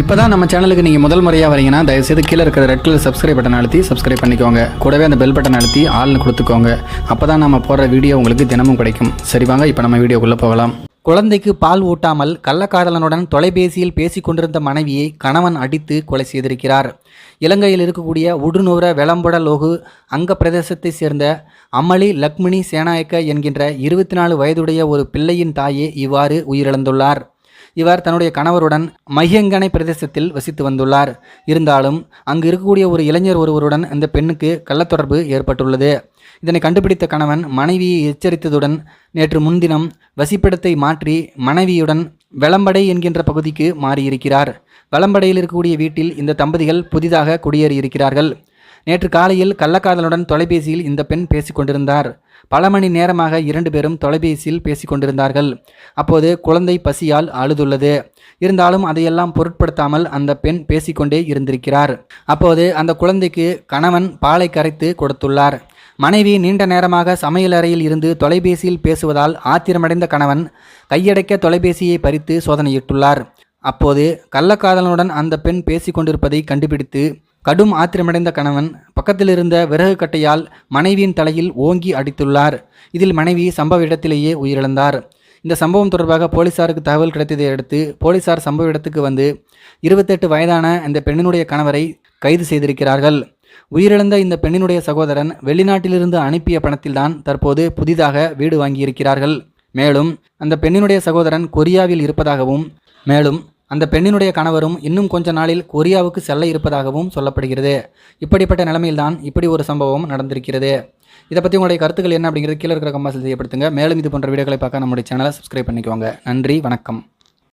இப்போ தான் நம்ம சேனலுக்கு நீங்கள் முதல் முறையாக வரீங்கன்னா தயவுசெய்து கீழே இருக்கிற ரெட் கலர் சப்ஸ்கிரைப் பட்டன் அழுத்தி சப்ஸ்கிரைப் பண்ணிக்கோங்க. கூடவே அந்த பெல் பட்டன் அழுத்தி ஆள்னு கொடுத்துக்கோங்க. அப்போ தான் நம்ம போடுற வீடியோ உங்களுக்கு தினமும் கிடைக்கும். சரி வாங்க இப்போ நம்ம வீடியோக்குள்ளே போகலாம். குழந்தைக்கு பால் ஊட்டாமல் கள்ளக்காதலனுடன் தொலைபேசியில் பேசிக் கொண்டிருந்த மனைவியை கணவன் அடித்து கொலை செய்திருக்கிறார். இலங்கையில் இருக்கக்கூடிய உடுநூர வெளம்புட லோகு அங்க பிரதேசத்தை சேர்ந்த அமளி லக்மினி சேனாயக்க என்கின்ற இருபத்தி நாலு வயதுடைய ஒரு பிள்ளையின் தாயே இவ்வாறு உயிரிழந்துள்ளார். இவர் தன்னுடைய கணவருடன் மையங்கனை பிரதேசத்தில் வசித்து வந்துள்ளார். இருந்தாலும் அங்கு இருக்கக்கூடிய ஒரு இளைஞர் ஒருவருடன் இந்த பெண்ணுக்கு கள்ளத்தொடர்பு ஏற்பட்டுள்ளது. இதனை கண்டுபிடித்த கணவன் மனைவியை எச்சரித்ததுடன் நேற்று முன்தினம் வசிப்பிடத்தை மாற்றி மனைவியுடன் வெளம்படை என்கின்ற பகுதிக்கு மாறியிருக்கிறார். வெளம்படையில் இருக்கக்கூடிய வீட்டில் இந்த தம்பதிகள் புதிதாக குடியேறியிருக்கிறார்கள். நேற்று காலையில் கள்ளக்காதலுடன் தொலைபேசியில் இந்த பெண் பேசிக்கொண்டிருந்தார். பல மணி நேரமாக இரண்டு பேரும் தொலைபேசியில் பேசிக்கொண்டிருந்தார்கள். அப்போது குழந்தை பசியால் அழுதுள்ளது. இருந்தாலும் அதையெல்லாம் பொருட்படுத்தாமல் அந்த பெண் பேசிக்கொண்டே இருந்திருக்கிறார். அப்போது அந்த குழந்தைக்கு கணவன் பாலை கரைத்து கொடுத்துள்ளார். மனைவி நீண்ட நேரமாக சமையலறையில் இருந்து தொலைபேசியில் பேசுவதால் ஆத்திரமடைந்த கணவன் கையடைக்க தொலைபேசியை பறித்து சோதனையிட்டுள்ளார். அப்போது கள்ளக்காதலனுடன் அந்த பெண் பேசிக்கொண்டிருப்பதை கண்டுபிடித்து கடும் ஆத்திரமடைந்த கணவன் பக்கத்தில் இருந்த விறகு கட்டையால் மனைவியின் தலையில் ஓங்கி அடித்துள்ளார். இதில் மனைவி சம்பவ இடத்திலேயே உயிரிழந்தார். இந்த சம்பவம் தொடர்பாக போலீசாருக்கு தகவல் கிடைத்ததை அடுத்து போலீசார் சம்பவ இடத்துக்கு வந்து இருபத்தெட்டு வயதான இந்த பெண்ணினுடைய கணவரை கைது செய்திருக்கிறார்கள். உயிரிழந்த இந்த பெண்ணினுடைய சகோதரன் வெளிநாட்டிலிருந்து அனுப்பிய பணத்தில்தான் தற்போது புதிதாக வீடு வாங்கியிருக்கிறார்கள். மேலும் அந்த பெண்ணினுடைய சகோதரன் கொரியாவில் இருப்பதாகவும் மேலும் அந்த பெண்ணினுடைய கணவரும் இன்னும் கொஞ்ச நாளில் கொரியாவுக்கு செல்ல இருப்பதாகவும் சொல்லப்படுகிறது. இப்படிப்பட்ட நிலைமையில்தான் இப்படி ஒரு சம்பவம் நடந்திருக்கிறது. இதை பற்றி உங்களுடைய கருத்துக்கள் என்ன அப்படிங்கிறது கீழே இருக்கிற கம்பாசில் செய்யப்படுத்துங்க மேலும் இது போன்ற வீடியோக்களை பார்க்க நம்முடைய சேனலை சப்ஸ்கிரைப் பண்ணிக்கோங்க. நன்றி வணக்கம்.